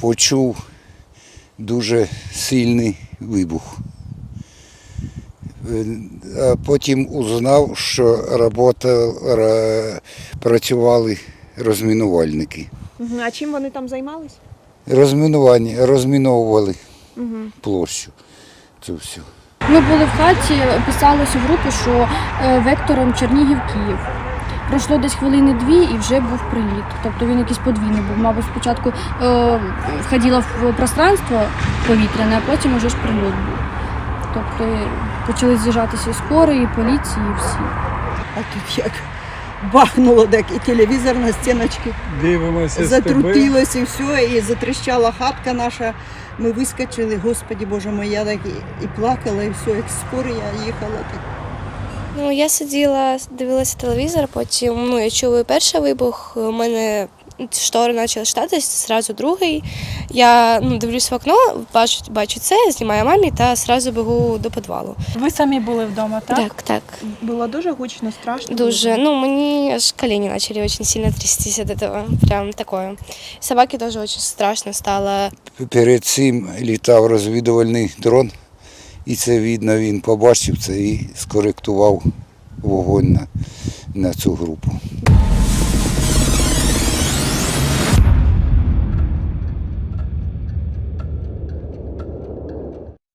почув дуже сильний вибух. Е, А потім узнав, що робота, ра- працювали розмінувальники. А чим вони там займались? Розмінування, розміновували площу. Цю всю. Ми були в хаті, писалося в групі, що е, вектором Чернігів-Київ. Пройшло десь хвилини дві і вже був приліт. Тобто він якийсь подвійний був. Мабуть, спочатку е, входило в пространство повітряне, а потім уже ж прильот був. Тобто е, почали з'їжджатися і скори, і поліції, і всі. А тут як бахнуло, так і телевізор на стіночці Дивимося затрутилось, і все, і затріщала хатка наша. Ми вискочили, господі Боже мой, я так і, і плакала, і все, як скоро я їхала. Так. Ну, я сиділа, дивилася телевізор, потім ну, я чула перший вибух, у мене штори почали штатись, зразу другий. Я ну, дивлюсь в окно, бачу, бачу це, знімаю мамі та зразу бігу до підвалу. Ви самі були вдома, так? Так, так. Було дуже гучно, страшно. Дуже. Ну, мені аж колени почали очень сильно трястись от этого. Прям такое. Собаке тоже очень страшно стало. Перед цим літав розвідувальний дрон, і це видно, він побачив це і скоректував вогонь на, на цю групу.